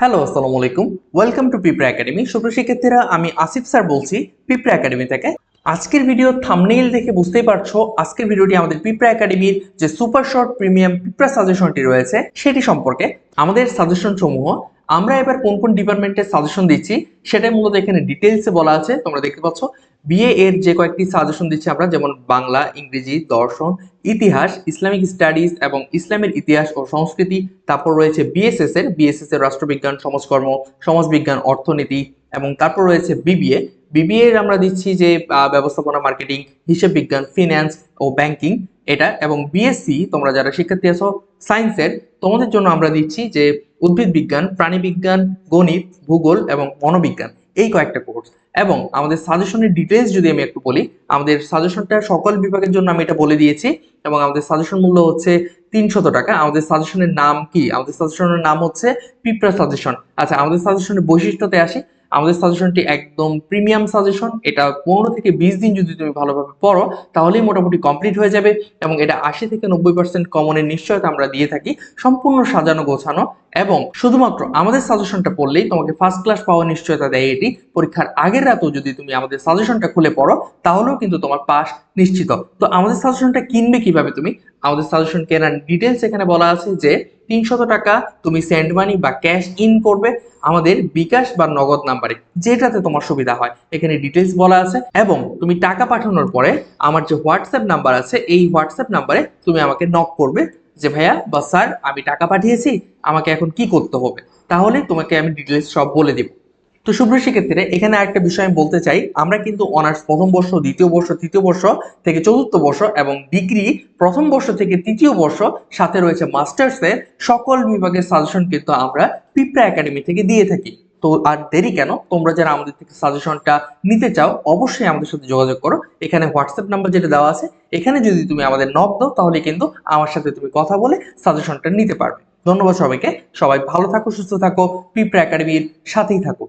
Hello, আসসালামু আলাইকুম। Welcome two Pipra academy সুপ্রিয় শিক্ষার্থীরা, আমি আসিফ স্যার বলছি পিপ্রা একাডেমি থেকে। আজকের ভিডিও থামনেইল দেখে বুঝতেই পারছ, আজকের ভিডিওটি আমাদের পিপ্রা একাডেমির যে সুপার শর্ট প্রিমিয়াম পিপ্রা সাজেশনটি রয়েছে, সেটি সম্পর্কে আমাদের সাজেশন সমূহ। আমরা এবার কোন কোন ডিপার্টমেন্টের সাজেশন দিচ্ছি, সেটাই মূলত এখানে ডিটেলসে বলা আছে, তোমরা দেখতে পাচ্ছ। বিএ এর যে কয়েকটি সাজেশন দিচ্ছি আমরা, যেমন বাংলা, ইংরেজি, দর্শন, ইতিহাস ইসলামিক স্টাডিজ এবং ইসলামের ইতিহাস ও সংস্কৃতি, তারপর রয়েছে বিএসএস এর বিএসএস এর রাষ্ট্রবিজ্ঞান, সমাজকর্ম, সমাজবিজ্ঞান, অর্থনীতি এবং তারপর রয়েছে বিবিএ বিবিএ এর আমরা দিচ্ছি যে ব্যবস্থাপনা মার্কেটিং হিসেব বিজ্ঞান ফিন্যান্স ও ব্যাংকিং এটা এবং বিএসসি তোমরা যারা শিক্ষার্থী আছো সায়েন্সের তোমাদের জন্য আমরা দিচ্ছি যে উদ্ভিদ বিজ্ঞান, প্রাণী বিজ্ঞান, গণিত, ভূগোল এবং মনোবিজ্ঞান এই কয়েকটা কোর্স এবং আমাদের সাজেশনের ডিটেলস যদি আমি একটু বলি, আমাদের সাজেশনটা সকল বিভাগের জন্য আমি এটা বলে দিয়েছি, এবং আমাদের সাজেশন মূল্য হচ্ছে তিনশত টাকা। আমাদের সাজেশনের নাম কি? আমাদের সাজেশনের নাম হচ্ছে পিঁপড়া সাজেশন আচ্ছা আমাদের সাজেশনের বৈশিষ্ট্যতে আসি। আমাদের সাজেশনটি একদম প্রিমিয়াম সাজেশন এটা পনেরো থেকে বিশ দিন যদি তুমি ভালোভাবে পড়ো, তাহলেই মোটামুটি কমপ্লিট হয়ে যাবে, এবং এটা আশি থেকে নব্বই পার্সেন্ট কমনের নিশ্চয়তা আমরা দিয়ে থাকি। সম্পূর্ণ সাজানো গোছানো এবং শুধুমাত্র আমাদের সাজেশনটা পড়লেই তোমাকে ফার্স্ট ক্লাস পাওয়ার নিশ্চয়তা দেয় এটি। পরীক্ষার আগের রাতেও যদি তুমি আমাদের সাজেশনটা খুলে পড়ো, তাহলেও কিন্তু তোমার পাস নিশ্চিত। তো আমাদের সাজেশনটা কিনবে কীভাবে তুমি? আমাদের সাজেশন কেনার ডিটেলস এখানে বলা আছে যে, তিনশত টাকা তুমি সেন্ড মানি বা ক্যাশ ইন করবে আমাদের বিকাশ বা নগদ নাম্বারে যেটাতে তোমার সুবিধা হয়। এখানে ডিটেলস বলা আছে এবং তুমি টাকা পাঠানোর পরে আমার যে হোয়াটসঅ্যাপ নাম্বার আছে, এই হোয়াটসঅ্যাপ নাম্বারে তুমি আমাকে নক করবে। যে ভাইয়া বা স্যার, আমি টাকা পাঠিয়েছি, আমাকে এখন কি করতে হবে? তাহলে তোমাকে আমি ডিটেলস সব বলে দিব। তো সুপ্রিয় শিক্ষার্থীরা, এখানে একটা বিষয় আমি বলতে চাই। আমরা কিন্তু অনার্স প্রথম বর্ষ, দ্বিতীয় বর্ষ, তৃতীয় বর্ষ থেকে চতুর্থ বর্ষ এবং ডিগ্রি প্রথম বর্ষ থেকে তৃতীয় বর্ষ সাথে রয়েছে মাস্টার্সের সকল বিভাগের সাজেশন কিন্তু আমরা পিঁপড়া একাডেমি থেকে দিয়ে থাকি। তো আর দেরি কেন? তোমরা যারা আমাদের থেকে সাজেশনটা নিতে চাও, অবশ্যই আমাদের সাথে যোগাযোগ করো। এখানে হোয়াটসঅ্যাপ নাম্বার যেটা দেওয়া আছে, এখানে যদি তুমি আমাদের নক দাও, তাহলে কিন্তু আমার সাথে তুমি কথা বলে সাজেশনটা নিতে পারবে। ধন্যবাদ সবাইকে। সবাই ভালো থাকো, সুস্থ থাকো। পিপ্রা একাডেমির সাথেই থাকো।